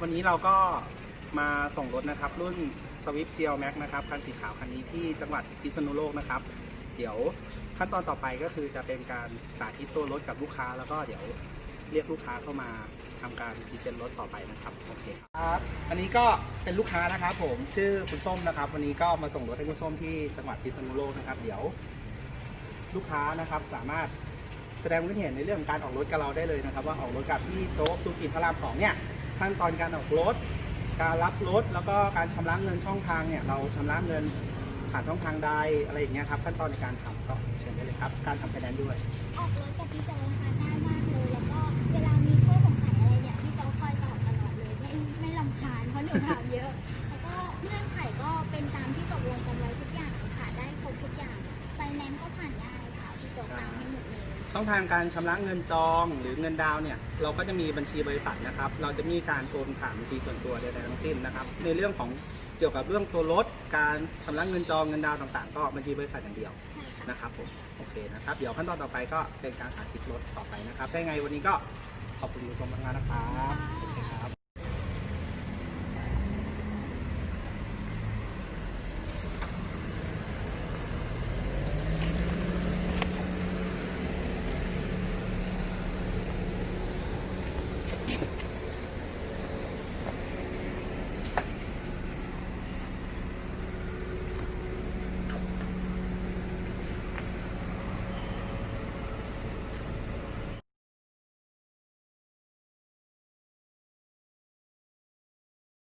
วันนี้เราก็มาส่งรถนะครับ รุ่น Swift GL Max นะครับคันสีขาวคันนี้ที่จังหวัดพิษณุโลกนะครับ เดี๋ยวขั้นตอนต่อไปก็คือจะเป็นการสาธิตตัวรถกับลูกค้า แล้วก็เดี๋ยวเรียกลูกค้าเข้ามาทำการพรีเซนต์รถต่อไปนะครับโอเคครับ อันนี้ก็เป็นลูกค้านะครับ ผมชื่อคุณส้มนะครับ วันนี้ก็มาส่งรถให้คุณส้มที่จังหวัดพิษณุโลกนะครับ เดี๋ยว ลูกค้านะครับสามารถแสดงความเห็นในเรื่องของการออกรถกับเราได้เลยนะครับ ว่าออกรถกับพี่โจ๊กสุกิพระรามสองเนี่ย ขั้นตอนการออกรถ การรับรถแล้วก็การชำระเงินช่องทางเนี่ยเราชำระเงินผ่านช่องทางใดอะไรอย่างเงี้ยครับขั้นตอนในการทำก็เชิญได้เลยครับ การทำไฟแนนซ์ด้วย ออกรถกับพี่โจนะคะง่ายมากเลยแล้วก็เวลามีข้อสงสัยอะไรเนี่ยพี่โจคอยตอบตลอดเลยไม่ไม่ลำคาญเพราะหนูถามเยอะ ช่องทางการชำระเงินจองหรือเงินดาวเนี่ยเราก็จะมีบัญชีบริษัทนะครับ เราจะมีการโอนผ่านบัญชีส่วนตัวใดๆทั้งสิ้นนะครับ ในเรื่องของเกี่ยวกับเรื่องตัวรถการชำระเงินจองเงินดาวต่างๆ ก็บัญชีบริษัทอย่างเดียวนะครับผมโอเคนะครับเดี๋ยวขั้นตอนต่อไปก็เป็นการสาธิตรถต่อไปนะครับได้ไงวันนี้ก็ขอบคุณคุณผู้ชมมากๆนะครับ